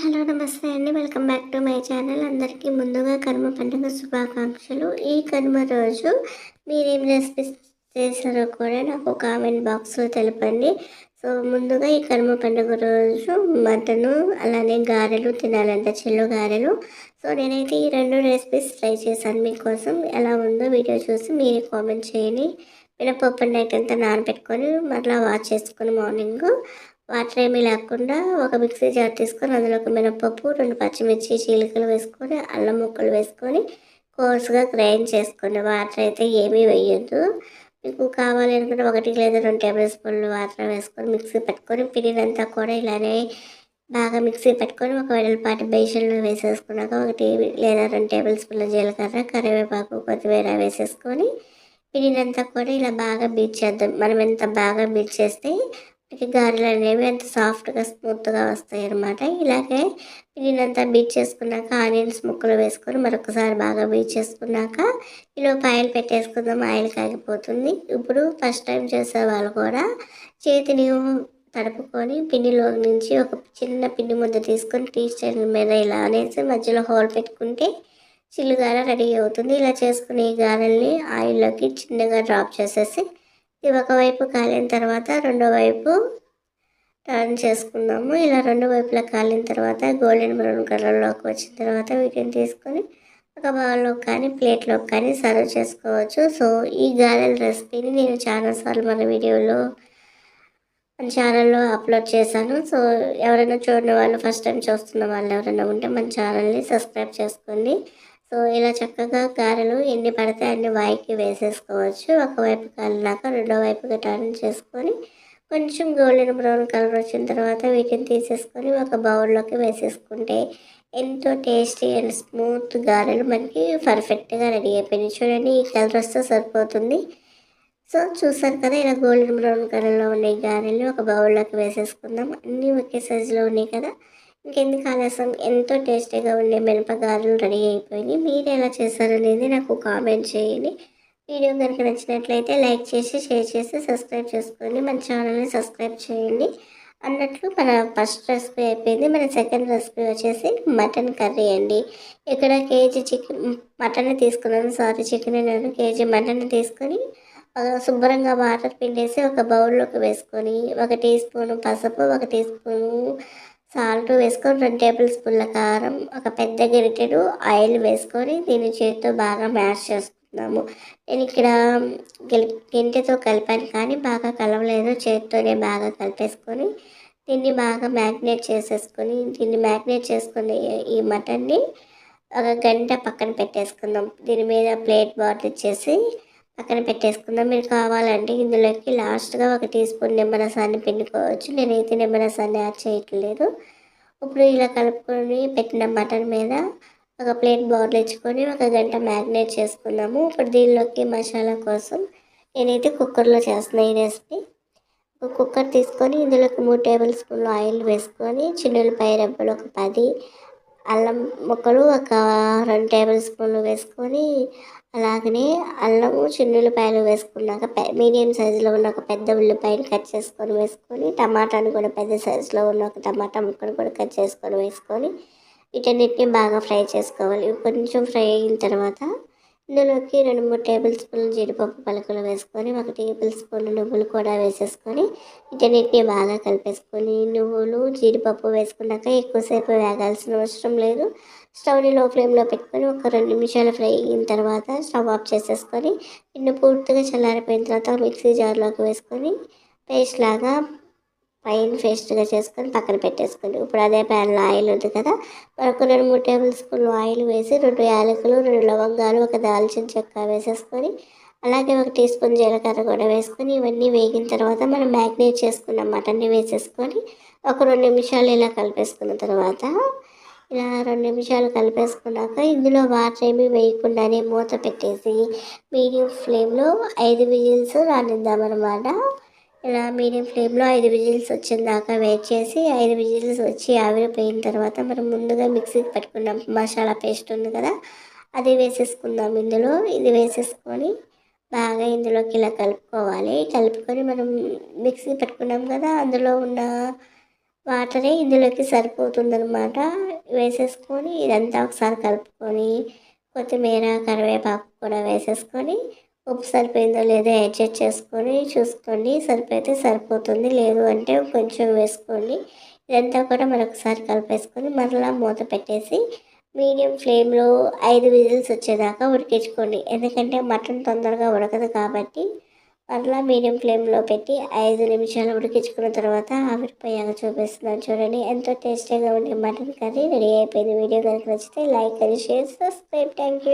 Hello నమస్తే అండి. Welcome back to my channel. అందరికీ ముందుగా కర్మ పండుగ శుభాకాంక్షలు. ఈ కర్మ రోజు మీరేం రెసిపీస్ చేశారో కూడా నాకు కామెంట్ బాక్స్లో తెలపండి. సో ముందుగా ఈ కర్మ పండుగ రోజు మటను అలానే గారెలు తినాలంట చెల్లు గారెలు. సో నేనైతే ఈ రెండు రెసిపీస్ ట్రై చేశాను మీకోసం. ఎలా ఉందో వీడియో చూసి మీరే కామెంట్ చేయండి. మినపప్పు నైట్ అంతా నానబెట్టుకొని మరలా వాష్ చేసుకుని మార్నింగ్ వాటర్ ఏమీ లేకుండా ఒక మిక్సీ జార్ తీసుకొని అందులో ఒక మినపప్పు రెండు పచ్చిమిర్చి చీలికలు వేసుకొని అల్లం ముక్కలు వేసుకొని కోర్స్గా గ్రైండ్ చేసుకోండి. వాటర్ అయితే ఏమీ వేయద్దు. మీకు కావాలి అనుకుంటే ఒకటి లేదా రెండు టేబుల్ స్పూన్లు వాటర్ వేసుకొని మిక్సీ పెట్టుకొని పిండినంతా కూడా ఇలానే బాగా మిక్సీ పెట్టుకొని ఒక వెడల్పాటి బేషన్లో వేసేసుకున్నాక ఒకటి లేదా రెండు టేబుల్ స్పూన్ల జీలకర్ర కరివేపాకు కొత్తిమీర వేసేసుకొని పిండినంతా కూడా ఇలా బాగా బీట్ చేద్దాం. మనం ఎంత బాగా బీట్ చేస్తే గారెలు అనేవి ఎంత సాఫ్ట్గా స్మూత్గా వస్తాయి అన్నమాట ఇలాగే దీనంతా బీట్ చేసుకున్నాక ఆనియన్స్ ముక్కలు వేసుకొని మరొకసారి బాగా బీట్ చేసుకున్నాక ఇలా ఆయిల్ పెట్టేసుకుందాం. ఆయిల్ కాగిపోతుంది. ఇప్పుడు ఫస్ట్ టైం చేసే వాళ్ళు కూడా చేతిని తడుపుకొని పిండిలో నుంచి ఒక చిన్న పిండి ముద్ద తీసుకొని టీ స్టైల్ మీద ఇలా అనేసి మధ్యలో హోల్ పెట్టుకుంటే చిల్లుగార రెడీ అవుతుంది. ఇలా చేసుకునే గారెల్ని ఆయిల్లోకి చిన్నగా డ్రాప్ చేసేసి ఇది ఒకవైపు కాలిన తర్వాత రెండో వైపు టర్న్ చేసుకుందాము. ఇలా రెండు వైపులా కాలిన తర్వాత గోల్డెన్ బ్రౌన్ కలర్లోకి వచ్చిన తర్వాత వీటిని తీసుకొని ఒక బౌల్లో కానీ ప్లేట్లో కానీ సర్వ్ చేసుకోవచ్చు. సో ఈ గారెల రెసిపీని నేను చాలాసార్లు మన వీడియోలో మన ఛానల్లో అప్లోడ్ చేశాను. సో ఎవరైనా చూడని వాళ్ళు ఫస్ట్ టైం చూస్తున్న వాళ్ళు ఎవరైనా ఉంటే మన ఛానల్ని సబ్స్క్రైబ్ చేసుకోండి. సో ఇలా చక్కగా గారెలు ఎన్ని పడితే అన్ని వాయికి వేసేసుకోవచ్చు. ఒకవైపు కలినాక రెండో వైపుకి టర్న్ చేసుకొని కొంచెం గోల్డెన్ బ్రౌన్ కలర్ వచ్చిన తర్వాత వీటిని తీసేసుకొని ఒక బౌల్లోకి వేసేసుకుంటే ఎంతో టేస్టీ అండ్ స్మూత్ గారెలు మనకి పర్ఫెక్ట్గా రెడీ అయిపోయినాయి. చూడండి ఈ కలర్ వస్తే సరిపోతుంది. సో చూసారు కదా ఇలా గోల్డెన్ బ్రౌన్ కలర్లో ఉన్నాయి గారెలు ఒక బౌల్లోకి వేసేసుకుందాం. అన్నీ ఒకే సైజులో ఉన్నాయి కదా. ఇంకెందుకు ఆలస్యం? ఎంతో టేస్టీగా ఉండే మినపగారులు రెడీ అయిపోయినాయి. మీరు ఎలా చేశారనేది నాకు కామెంట్ చేయండి. వీడియో కనుక నచ్చినట్లయితే లైక్ చేసి షేర్ చేసి సబ్స్క్రైబ్ చేసుకోండి. మన ఛానల్ని సబ్స్క్రైబ్ చేయండి. అన్నట్లు మన ఫస్ట్ రెసిపీ అయిపోయింది. మన సెకండ్ రెసిపీ వచ్చేసి మటన్ కర్రీ అండి. ఇక్కడ కేజీ చికెన్ మటన్ తీసుకున్నాను. సారీ చికెన్ నేను కేజీ మటన్ తీసుకొని శుభ్రంగా వాటర్ పిండేసి ఒక బౌల్లోకి వేసుకొని ఒక టీ స్పూను పసుపు ఒక టీ స్పూను సాల్ట్ వేసుకొని రెండు టేబుల్ స్పూన్ల కారం ఒక పెద్ద గిరిటెడు ఆయిల్ వేసుకొని దీని చేతితో బాగా మ్యాష్ చేసుకుందాము. నేను ఇక్కడ గింటెతో కలిపాను కానీ బాగా కలవలేదు. చేతితోనే బాగా కలిపేసుకొని దీన్ని బాగా మ్యాగ్నేట్ చేసేసుకొని దీన్ని మ్యాగ్నేట్ చేసుకుని ఈ మటన్ని ఒక గంట పక్కన పెట్టేసుకుందాం. దీని మీద ప్లేట్ బాటిల్ ఇచ్చేసి పక్కన పెట్టేసుకుందాం. మీరు కావాలంటే ఇందులోకి లాస్ట్గా ఒక టీ స్పూన్ నిమ్మరసాన్ని పిండుకోవచ్చు. నేనైతే నిమ్మరసాన్ని యాడ్ చేయట్లేదు. ఇప్పుడు ఇలా కలుపుకొని పెట్టిన మటన్ మీద ఒక ప్లేట్ బౌల్ ఇచ్చుకొని ఒక గంట మ్యాగ్నేట్ చేసుకున్నాము. ఇప్పుడు దీనిలోకి మసాలా కోసం నేనైతే కుక్కర్లో చేస్తున్నా ఈ రెసిపీ. ఒక కుక్కర్ తీసుకొని ఇందులోకి మూడు టేబుల్ స్పూన్లు ఆయిల్ వేసుకొని చిన్నులపాయ రెబ్బలు ఒక పది అల్లం ముక్కలు ఒక రెండు టేబుల్ స్పూన్లు వేసుకొని అలాగనే అల్లము చిన్నుల్లిపాయలు వేసుకున్నాక మీడియం సైజులో ఉన్న ఒక పెద్ద ఉల్లిపాయలు కట్ చేసుకొని వేసుకొని టమాటాను కూడా పెద్ద సైజులో ఉన్న ఒక టమాటా ముక్కను కూడా కట్ చేసుకొని వేసుకొని వీటన్నిటిని బాగా ఫ్రై చేసుకోవాలి. కొంచెం ఫ్రై అయిన తర్వాత ఇందులోకి రెండు మూడు టేబుల్ స్పూన్లు జీడిపప్పు పలుకులు వేసుకొని ఒక టేబుల్ స్పూన్ నువ్వులు కూడా వేసేసుకొని వీటన్నిటిని బాగా కలిపేసుకొని నువ్వులు జీడిపప్పు వేసుకున్నాక ఎక్కువసేపు వేగాల్సిన అవసరం లేదు. స్టవ్ని లో ఫ్లేమ్లో పెట్టుకొని ఒక రెండు నిమిషాలు ఫ్రై అయిన తర్వాత స్టవ్ ఆఫ్ చేసేసుకొని నిన్ను పూర్తిగా చల్లారిపోయిన తర్వాత మిక్సీ జార్లోకి వేసుకొని పేస్ట్ లాగా పైన పేస్ట్గా చేసుకొని పక్కన పెట్టేసుకొని ఇప్పుడు అదే ప్యాన్లో ఆయిల్ ఉంది కదా మనకు రెండు మూడు టేబుల్ స్పూన్లు ఆయిల్ వేసి రెండు యాలకులు రెండు లవంగాలు ఒక దాల్చిన చెక్క వేసేసుకొని అలాగే ఒక టీ స్పూన్ జీలకర్ర కూడా వేసుకొని ఇవన్నీ వేగిన తర్వాత మనం మ్యాగ్నేట్ చేసుకున్న మటన్ని వేసేసుకొని ఒక రెండు నిమిషాలు ఇలా కలిపేసుకున్న తర్వాత ఇలా రెండు నిమిషాలు కలిపేసుకున్నాక ఇందులో వాటర్ ఏమి వేయకుండానే మూత పెట్టేసి మీడియం ఫ్లేమ్లో ఐదు విజిల్స్ రానిద్దామన్నమాట. ఇలా మీడియం ఫ్లేమ్లో ఐదు విజిల్స్ వచ్చిన దాకా వెయిట్ చేసి ఐదు విజిల్స్ వచ్చి ఆవిరిపోయిన తర్వాత మనం ముందుగా మిక్సీకి పెట్టుకున్న. మసాలా పేస్ట్ ఉంది కదా అది వేసేసుకుందాం ఇందులో. ఇది వేసేసుకొని బాగా ఇందులోకి ఇలా కలుపుకోవాలి. కలుపుకొని మనం మిక్సీ పెట్టుకున్నాం కదా అందులో ఉన్న వాటరే ఇందులోకి సరిపోతుందనమాట వేసేసుకొని ఇదంతా ఒకసారి కలుపుకొని కొత్తిమీర కరివేపాకు కూడా వేసేసుకొని ఉప్పు సరిపోయిందో లేదో అడ్జస్ట్ చేసుకొని చూసుకోండి. సరిపోతే సరిపోతుంది. లేదు అంటే కొంచెం వేసుకోండి. ఇదంతా కూడా మరొకసారి కలిపేసుకొని మరలా మూత పెట్టేసి మీడియం ఫ్లేమ్లో ఐదు విజిల్స్ వచ్చేదాకా ఉడికించుకోండి. ఎందుకంటే మటన్ తొందరగా ఉడకదు కాబట్టి మరలా మీడియం ఫ్లేమ్లో పెట్టి ఐదు నిమిషాలు ఉడికించుకున్న తర్వాత ఆవిరిపోయాక చూపిస్తున్నాను చూడండి. ఎంతో టేస్టీగా ఉండే మటన్ కర్రీ రెడీ అయిపోయింది. వీడియో కనుక నచ్చితే లైక్ అని షేర్ సబ్స్క్రైబ్. Thank you